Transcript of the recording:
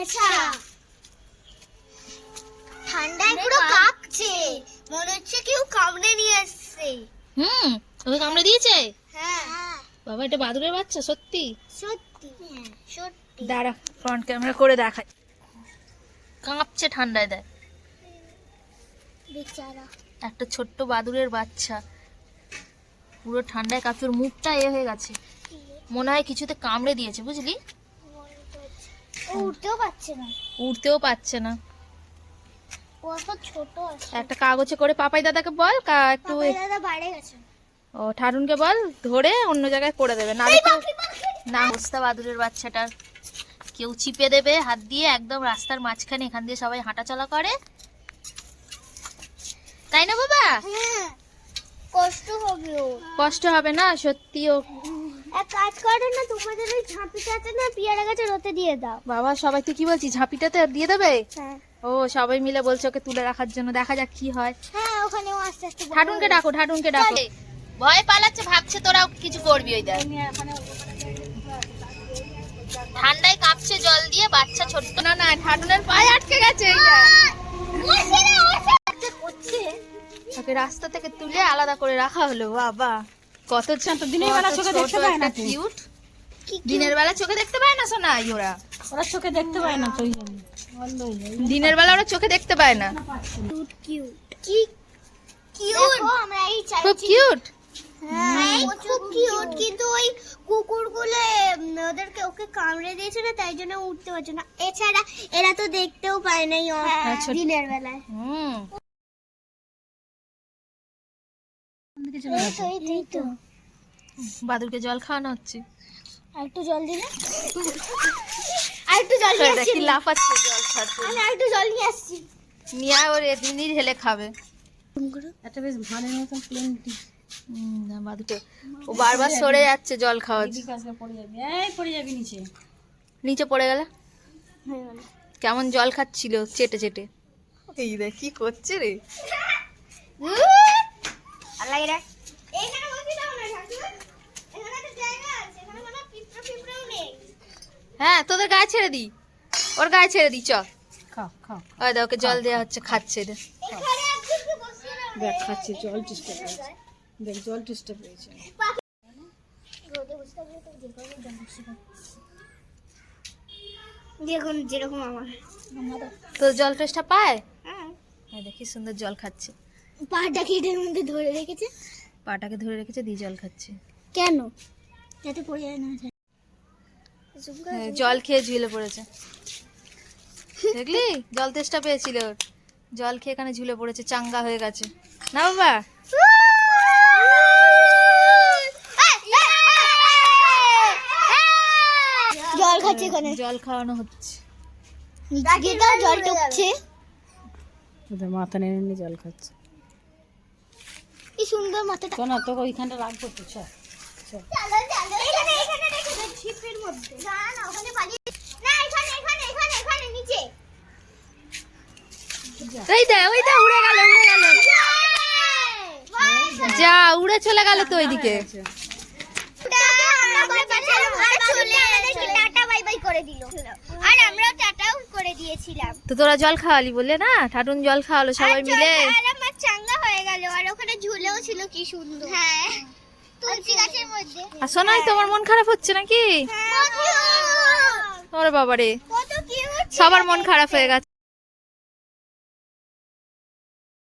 আচ্ছা। ঠান্ডায় পুরো কাঁপছে। মনে হচ্ছে কেউ কামড়ে নিয়ে আসছে। হুম ওকে কামড়ে দিয়েছে? হ্যাঁ। বাবা এটা বাদুরের বাচ্চা সত্যি? সত্যি। সত্যি। দাঁড়া ফ্রন্ট ক্যামেরা করে দেখাই। কাঁপছে ঠান্ডায় দেয় বেচারা। একটা ছোট্ট বাদুরের বাচ্চা। পুরো ঠান্ডায় কাঁপছে ওর মুখটা এ হয়ে গেছে। মনে হয় কিছুতে কামড়ে দিয়েছে বুঝলি? ও উঠতেও পারছে না। উঠতেও পারছে না। ও ছোট আছে। একটা কাগজে করে পাপাই দাদাকে বল একটু দাদা বাইরে গেছে। ও ঠারুনকে বল ধরে অন্য জায়গায় করে দেবে না। না অবস্থা বাদুরের বাচ্চাটার। কেউ চিপে দেবে হাত দিয়ে একদম রাস্তার মাঝখানে এখান দিয়ে সবাই হাঁটা চলা করে। তাই না বাবা? হ্যাঁ কষ্ট হবে কষ্ট হবে না সত্যি ও এক কাজ করো না তোমাদের ওই ঝাঁপিটা আছে না পিয়ারা গাছের ওতে দিয়ে দাও। বাবা সবাই তুই কি বলছিস? ঝাঁপিটাতে দিয়ে দেবে? হ্যাঁ। ও সবাই মিলে বলছে ওকে তুলে রাখার জন্য দেখা যাক কি হয়। হ্যাঁ ওখানে আস্তে আস্তে ঠাটুনকে ডাকো ঠাটুনকে ডাকো। ভয় পালাচ্ছে ভাবছে তোরা কিছু করবি ওই দেখ। ঠান্ডায় কাঁপছে জল দিয়ে বাচ্চা ছোট্ট। না না ঠাটুনের পায়ে আটকে গেছে এইটা ওকে রাস্তা থেকে তুলে আলাদা করে রাখা হলো বাবা। কত ছোট দিনের বেলা চোখে দেখতে পায় না কিউট দিনের বেলা চোখে দেখতে পায় না শোনা ওরা? ওরা চোখে দেখতে পায় না তো। দিনের বেলা ওরা চোখে দেখতে পায় না। কিউট কিউট কি কিউট আমরা এই খুব কিউট হ্যাঁ খুব কিউট কিন্তু ওই কুকুরগুলো ওদেরকে ওকে কামড়ে দিয়েছে না তাই জন্য উঠতে পারছে না। এছাড়া এরা তো দেখতেও পায় না হ্যাঁ, দিনের বেলায়। হুম। বাদুরকে জল খাওয়ানো হচ্ছে। জল দিলে? আর একটু জল নিয়ে আসছি লাফাচ্ছে জল খাচ্ছে। আমি আর একটু জল নিয়ে আসছি। নিয়ে ওর এমনি ঢেলে খাবে। একটা বেশ ভালোর মতন প্লেন হুম, না, ও বারবার সরে যাচ্ছে জল খাওয়াচ্ছে পড়ে যাবি। এই পড়ে যাবি নিচে। নিচে পড়ে গেল? গেল। কেমন জল খাচ্ছিল চেটে চেটে। এই দেখ কি করছে রে? আল্লাহ রে। এখানে বসে দাও না ঠাকুর। এখানে একটা জায়গা আছে এখানে কোনো পিঁপড়া পিঁপড়াও নেই। হ্যাঁ তোদের গায়ে ছেড়ে দি ওর গায়ে ছেড়ে দি চ খাও খাও ওই দেখ ওকে জল দেওয়া হচ্ছে খাচ্ছে রে দাও। দেখ খাচ্ছে জল টেস্টে পেয়েছে দেখ জল টেস্টে পেয়েছে দেখুন যেরকম আমার। তো জল টেস্টটা পায়? হ্যাঁ। দেখি সুন্দর জল খাচ্ছে। পাটা কিটের মধ্যে ধরে রেখেছে? পাটাকে ধরে রেখেছে দিয়ে জল খাচ্ছে। কেন? যাতে পড়ে যায় না জল খেয়ে ঝুলে পড়েছে। দেখলি? জল তেষ্টা পেয়েছিল ওর। জল খেয়ে এখানে ঝুলে পড়েছে চাঙ্গা হয়ে গেছে। না বাবা? জল খাচ্ছে এখানে। জল খাওয়ানো হচ্ছে। জল টুকছে মাথা নেড়ে নিয়ে জল খাচ্ছে। কি সুন্দর মাথাটা। তো না তোকে ওইখানটা রাখব তো চ চ। এখানে এখানে রেখে দে ছিপের মধ্যে। না না ওখানে পালিয়ে না এখানে এখানে এখানে এখানে নিচে। ওই দা ওই দা উড়ে গেল উড়ে গেল। যা উড়ে চলে গেল তো ওইদিকে। টাটা বাই বাই করে দিল। আর আমরাও টাটাও করে দিয়েছিলাম। তো তোরা জল খাওয়ালি বললে না? ঠাটুন জল খাওয়ালো সবাই মিলে? চাঙ্গা হয়ে গেল আর ওখানে ঝুলেও ছিল কি সুন্দর। হ্যাঁ। তুলসী গাছের মধ্যে। আর শোনাই তোমার মন খারাপ হচ্ছে নাকি? হ্যাঁ, ওরে বাবারে। সবার মন খারাপ হয়ে গেছে।